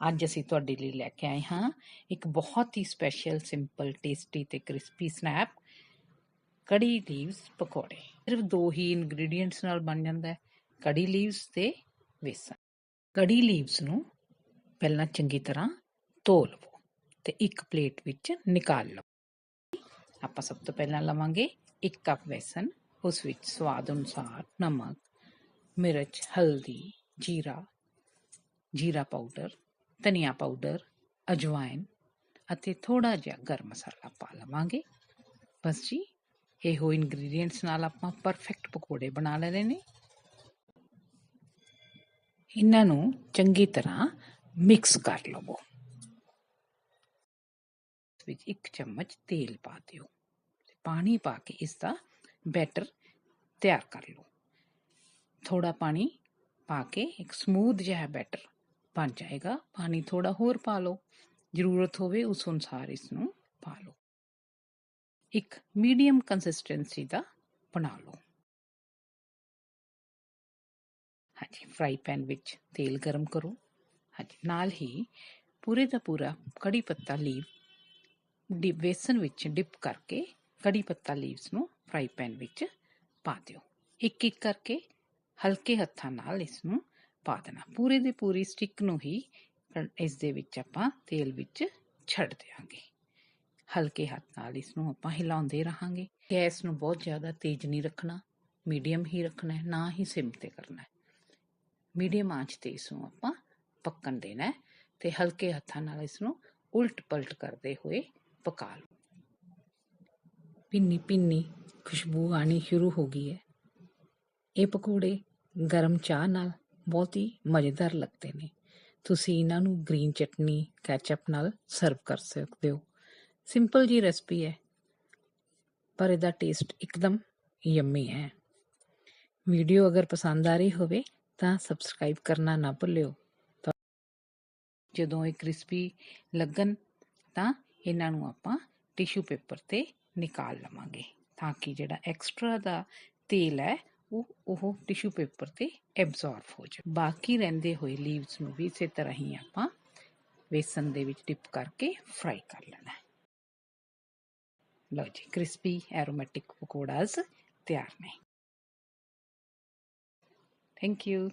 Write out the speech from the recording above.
ਅੱਜ ਅਸੀਂ ਤੁਹਾਡੇ ਲਈ ਲੈ ਕੇ ਆਏ ਹਾਂ ਇੱਕ ਬਹੁਤ ਹੀ ਸਪੈਸ਼ਲ ਸਿੰਪਲ ਟੇਸਟੀ ਤੇ ਕ੍ਰਿਸਪੀ ਸਨੈਪ ਕੜੀ ਲੀਵਸ ਪਕੌੜੇ। ਸਿਰਫ ਦੋ ਹੀ ਇਨਗਰੀਡੀਐਂਟਸ ਨਾਲ ਬਣ ਜਾਂਦਾ ਹੈ, ਕੜੀ ਲੀਵਸ ਤੇ ਵੇਸਣ ਕੜੀ ਲੀਵਸ ਨੂੰ ਪਹਿਲਾਂ ਚੰਗੀ ਤਰ੍ਹਾਂ ਧੋ ਲਵੋ ਤੇ ਇੱਕ ਪਲੇਟ ਵਿੱਚ ਨਿਕਾਲ ਲਵੋ। ਆਪਾਂ ਸਭ ਤੋਂ ਪਹਿਲਾਂ ਲਵਾਂਗੇ ਇੱਕ ਕੱਪ ਵੇਸਣ ਉਸ ਵਿੱਚ ਸਵਾਦ ਅਨੁਸਾਰ ਨਮਕ, ਮਿਰਚ, ਹਲਦੀ, ਜੀਰਾ ਜੀਰਾ ਪਾਊਡਰ ਧਨੀਆ ਪਾਊਡਰ ਅਜਵਾਇਨ ਅਤੇ ਥੋੜਾ ਜਿਹਾ ਗਰਮ ਮਸਾਲਾ ਪਾ ਲਵਾਂਗੇ। ਬਸ ਜੀ, ਇਹੋ ਇੰਗਰੀਡੀਐਂਟਸ ਨਾਲ ਆਪਾਂ ਪਰਫੈਕਟ ਪਕੌੜੇ ਬਣਾ ਲੈਣੇ ਨੇ। ਇਹਨਾਂ ਨੂੰ ਚੰਗੀ ਤਰ੍ਹਾਂ ਮਿਕਸ ਕਰ ਲਵੋ। ਵਿੱਚ ਇੱਕ ਚਮਚ ਤੇਲ ਪਾ ਦਿਓ ਪਾਣੀ ਪਾ ਕੇ ਇਸ ਦਾ ਬੈਟਰ ਤਿਆਰ ਕਰ ਲਓ। ਥੋੜਾ ਪਾਣੀ ਪਾ ਕੇ ਇੱਕ ਸਮੂਥ ਜਿਹਾ ਬੈਟਰ ਬਣ ਜਾਏਗਾ। ਪਾਣੀ ਥੋੜਾ ਹੋਰ ਪਾ ਲਓ। ਜ਼ਰੂਰਤ ਹੋਵੇ ਉਸ ਅਨੁਸਾਰ ਇਸ ਨੂੰ ਪਾ ਲਓ। ਇੱਕ ਮੀਡੀਅਮ ਕੰਸਿਸਟੈਂਸੀ ਦਾ ਬਣਾ ਲਓ। ਹਾਂਜੀ ਫਰਾਈ ਪੈਨ ਵਿੱਚ ਤੇਲ ਗਰਮ ਕਰੋ। ਹਾਂਜੀ, ਨਾਲ ਹੀ ਪੂਰੇ ਦਾ ਪੂਰਾ ਕੜੀ ਪੱਤਾ ਲੀਵ ਡਿ ਬੇਸਨ ਵਿੱਚ ਡਿਪ ਕਰਕੇ ਕੜੀ ਪੱਤਾ ਲੀਵਸ ਨੂੰ ਫਰਾਈ ਪੈਨ ਵਿੱਚ ਪਾ ਦਿਓ। ਇੱਕ ਇੱਕ ਕਰਕੇ ਹਲਕੇ ਹੱਥਾਂ ਨਾਲ ਇਸ ਨੂੰ ਪਾ ਦੇਣਾ। ਪੂਰੇ ਦੇ ਪੂਰੀ ਸਟਿਕ ਨੂੰ ਹੀ ਇਸ ਦੇ ਵਿੱਚ ਆਪਾਂ ਤੇਲ ਵਿੱਚ ਛੱਡ ਦੇਵਾਂਗੇ ਹਲਕੇ ਹੱਥ ਨਾਲ ਇਸ ਨੂੰ ਆਪਾਂ ਹਿਲਾਉਂਦੇ ਰਹਾਂਗੇ। ਗੈਸ ਨੂੰ ਬਹੁਤ ਜ਼ਿਆਦਾ ਤੇਜ਼ ਨਹੀਂ ਰੱਖਣਾ, ਮੀਡੀਅਮ ਹੀ ਰੱਖਣਾ ਹੈ, ਨਾ ਹੀ ਸਿਮ ਤੇ ਕਰਨਾ ਹੈ। ਮੀਡੀਅਮ ਆਂਚ ਤੇ ਇਸ ਨੂੰ ਆਪਾਂ ਪੱਕਣ ਦੇਣਾ ਹੈ ਤੇ ਹਲਕੇ ਹੱਥਾਂ ਨਾਲ ਇਸ ਨੂੰ ਉਲਟ ਪਲਟ ਕਰਦੇ ਹੋਏ ਪਕਾ ਲਓ। ਪਿੰਨੀ ਪਿੰਨੀ ਖੁਸ਼ਬੂ ਆਣੀ ਸ਼ੁਰੂ ਹੋ ਗਈ ਹੈ। ਇਹ ਪਕੌੜੇ ਗਰਮ ਚਾਹ ਨਾਲ ਬਹੁਤ ਹੀ ਮਜ਼ੇਦਾਰ ਲੱਗਦੇ ਨੇ। ਤੁਸੀਂ ਇਹਨਾਂ ਨੂੰ ਗ੍ਰੀਨ ਚਟਨੀ ਕੈਚਅਪ ਨਾਲ ਸਰਵ ਕਰ ਸਕਦੇ ਹੋ। ਸਿੰਪਲ ਜੀ ਰੈਸਪੀ ਹੈ, ਪਰ ਇਹਦਾ ਟੇਸਟ ਇੱਕਦਮ ਯੰਮੀ ਹੈ। ਵੀਡੀਓ ਅਗਰ ਪਸੰਦ ਆ ਰਹੀ ਹੋਵੇ ਤਾਂ ਸਬਸਕ੍ਰਾਈਬ ਕਰਨਾ ਨਾ ਭੁੱਲਿਓ। ਜਦੋਂ ਇਹ ਕ੍ਰਿਸਪੀ ਲੱਗਣ ਤਾਂ ਇਹਨਾਂ ਨੂੰ ਆਪਾਂ ਟਿਸ਼ੂ ਪੇਪਰ ਤੇ ਨਿਕਾਲ ਲਵਾਂਗੇ ਤਾਂ ਕਿ ਜਿਹੜਾ ਐਕਸਟਰਾ ਦਾ ਤੇਲ ਹੈ ਉਹ ਉਹ ਟਿਸ਼ੂ ਪੇਪਰ ਤੇ ਐਬਜ਼ੌਰਬ ਹੋ ਜਾਵੇ। ਬਾਕੀ ਰਹਿੰਦੇ ਹੋਏ ਲੀਵਸ ਨੂੰ ਵੀ ਇਸੇ ਤਰ੍ਹਾਂ ਹੀ ਆਪਾਂ ਵੇਸਨ ਦੇ ਵਿੱਚ ਡਿਪ ਕਰਕੇ ਫਰਾਈ ਕਰ ਲੈਣਾ ਹੈ। ਲਓ ਜੀ ਕ੍ਰਿਸਪੀ ਐਰੋਮੈਟਿਕ ਪਕੌੜਾਸ ਤਿਆਰ ਨੇ। Thank you